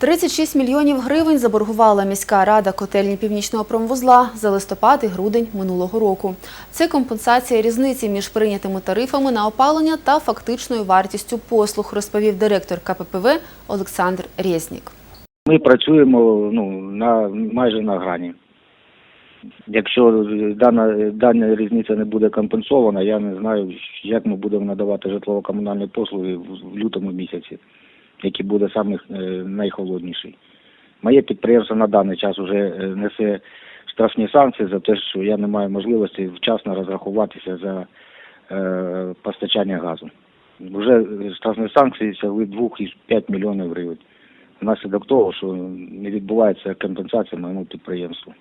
36 мільйонів гривень заборгувала міська рада котельні північного промвузла за листопад і грудень минулого року. Це компенсація різниці між прийнятими тарифами на опалення та фактичною вартістю послуг, розповів директор КППВ Олександр Резнік. Ми працюємо ну, на, майже на грані. Якщо дана, дана різниця не буде компенсована, я не знаю, як ми будемо надавати житлово-комунальні послуги в, лютому місяці, який буде саме е, найхолодніший. Моє підприємство на даний час вже несе штрафні санкції за те, що я не маю можливості вчасно розрахуватися за е, постачання газу. Вже штрафні санкції сягли 2,5 мільйонів гривень внаслідок того, що не відбувається компенсація моєму підприємству.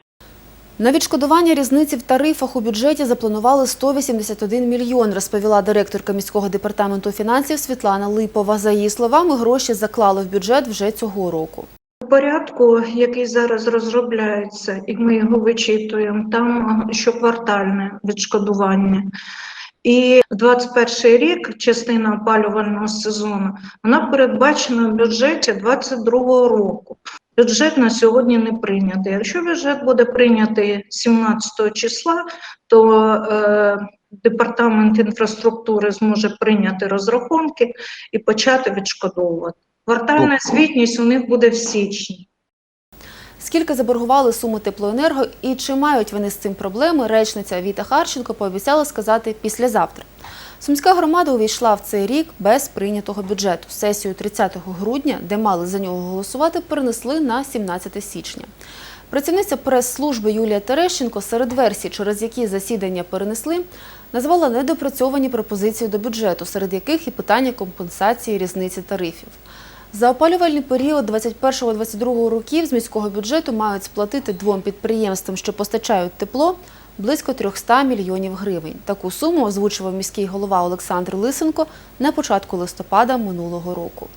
На відшкодування різниці в тарифах у бюджеті запланували 181 мільйон, розповіла директорка міського департаменту фінансів Світлана Липова. За її словами, гроші заклали в бюджет вже цього року. У порядку, який зараз розробляється, і ми його вичитуємо, там щоквартальне відшкодування. І 21 рік, частина опалювального сезону, вона передбачена в бюджеті 22 року. Бюджет на сьогодні не прийнятий. Якщо бюджет буде прийнятий 17 числа, то е, департамент інфраструктури зможе прийняти розрахунки і почати відшкодовувати. Квартальна звітність у них буде в січні. Скільки заборгували суми теплоенерго і чи мають вони з цим проблеми, речниця Віта Харченко пообіцяла сказати післязавтра. Сумська громада увійшла в цей рік без прийнятого бюджету. Сесію 30 грудня, де мали за нього голосувати, перенесли на 17 січня. Працівниця прес-служби Юлія Терещенко серед версій, через які засідання перенесли, назвала недопрацьовані пропозиції до бюджету, серед яких і питання компенсації різниці тарифів. За опалювальний період 21-22 років з міського бюджету мають сплатити двом підприємствам, що постачають тепло, близько 300 мільйонів гривень. Таку суму озвучував міський голова Олександр Лисенко на початку листопада минулого року.